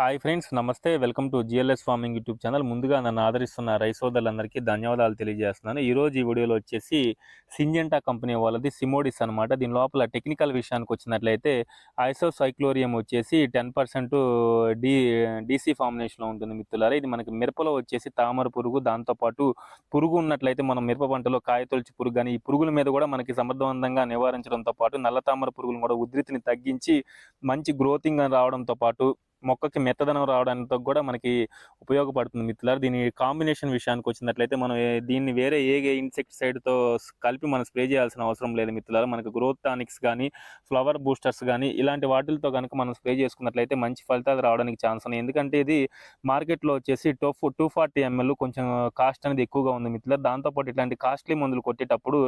Hi friends నమస్తే. Welcome to GLS farming YouTube channel. ముందుగా నన్ను ఆదరిస్తున్న రైస్ ధన్యవాదాలు తెలియజేస్తున్నాను. ఈరోజు ఈ వీడియోలో వచ్చేసి సింజెంటా కంపెనీ వాళ్ళది సిమోడిస్ అనమాట దీని లోపల టెక్నికల్ విషయానికి వచ్చినట్లయితే ఐసోసైక్లోరియం వచ్చేసి టెన్ పర్సెంట్ డి డీసీ ఫార్మినేషన్లో ఉంటుంది మిత్రులారా. ఇది మనకి మిరపలో వచ్చేసి తామర పురుగు దాంతోపాటు పురుగు ఉన్నట్లయితే మనం మిరప పంటలో కాయతొలిచి పురుగు కానీ ఈ పురుగుల మీద కూడా మనకి సమర్థవంతంగా నివారించడంతో పాటు నల్ల తామర పురుగులను కూడా ఉధృతిని తగ్గించి మంచి గ్రోతింగ్ రావడంతో పాటు మొక్కకి మెత్తదనం రావడానికి కూడా మనకి ఉపయోగపడుతుంది మిత్రులారు. దీని కాంబినేషన్ విషయానికి వచ్చినట్లయితే మనం దీన్ని వేరే ఏ ఇన్సెక్టిసైడ్తో కలిపి మనం స్ప్రే చేయాల్సిన అవసరం లేదు మిత్రులారు. మనకి గ్రోత్ టానిక్స్ కానీ ఫ్లవర్ బూస్టర్స్ కానీ ఇలాంటి వాటిలతో కనుక మనం స్ప్రే చేసుకున్నట్లయితే మంచి ఫలితాలు రావడానికి ఛాన్స్ ఉన్నాయి. ఎందుకంటే ఇది మార్కెట్లో వచ్చేసి టోఫ్ టూ ఫార్టీ ఎంఎల్ కొంచెం కాస్ట్ అనేది ఎక్కువగా ఉంది మిత్రులారు. దాంతోపాటు ఇట్లాంటి కాస్ట్లీ మందులు కొట్టేటప్పుడు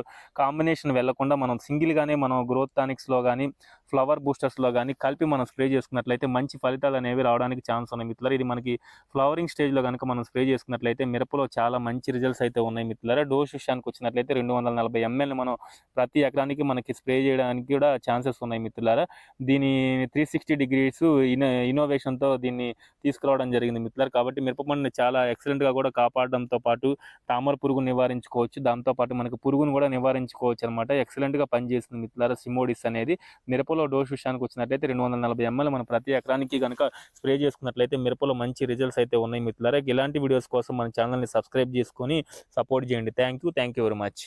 కాంబినేషన్ వెళ్ళకుండా మనం సింగిల్గానే మనం గ్రోత్ టానిక్స్లో కానీ ఫ్లవర్ బూస్టర్స్లో కానీ కలిపి మనం స్ప్రే చేసుకున్నట్లయితే మంచి ఫలితాలు అనేవి రావడానికి ఛాన్స్ ఉన్నాయి మిత్రులారా. ఇది మనకి ఫ్లవరింగ్ స్టేజ్లో కనుక మనం స్ప్రే చేసుకున్నట్లయితే మిరపలో చాలా మంచి రిజల్ట్స్ అయితే ఉన్నాయి మిత్రులారా. డోస్ విషయానికి వచ్చినట్లయితే రెండు వందల నలభై ఎంఎల్ మనం ప్రతి ఎకరానికి మనకి స్ప్రే చేయడానికి కూడా ఛాన్సెస్ ఉన్నాయి మిత్రులారా. దీని త్రీ సిక్స్టీ డిగ్రీస్ ఇనో ఇన్నోవేషన్తో దీన్ని తీసుకురావడం జరిగింది మిత్రులారు. కాబట్టి మిరప పండుని చాలా ఎక్సలెంట్గా గా కూడా కాపాడడంతో పాటు తామర పురుగు నివారించుకోవచ్చు. దాంతో పాటు మనకు పురుగును కూడా నివారించుకోవచ్చు అనమాట గా పనిచేస్తుంది మిత్రులారా. సిమోడిస్ అనేది మిరపలో డోస్ విషయానికి వచ్చినట్లయితే రెండు వందల నలభై ఎంఎల్ మనం ప్రతి ఎకరానికి కనుక స్ప్రే చేసుకున్నట్లయితే మిరపలో మంచి రిజల్ట్స్ అయితే ఉన్నాయి మిత్రులారా. ఇలాంటి వీడియోస్ కోసం మన ఛానల్ని సబ్స్క్రైబ్ చేసుకొని సపోర్ట్ చేయండి. Thank you thank you very much.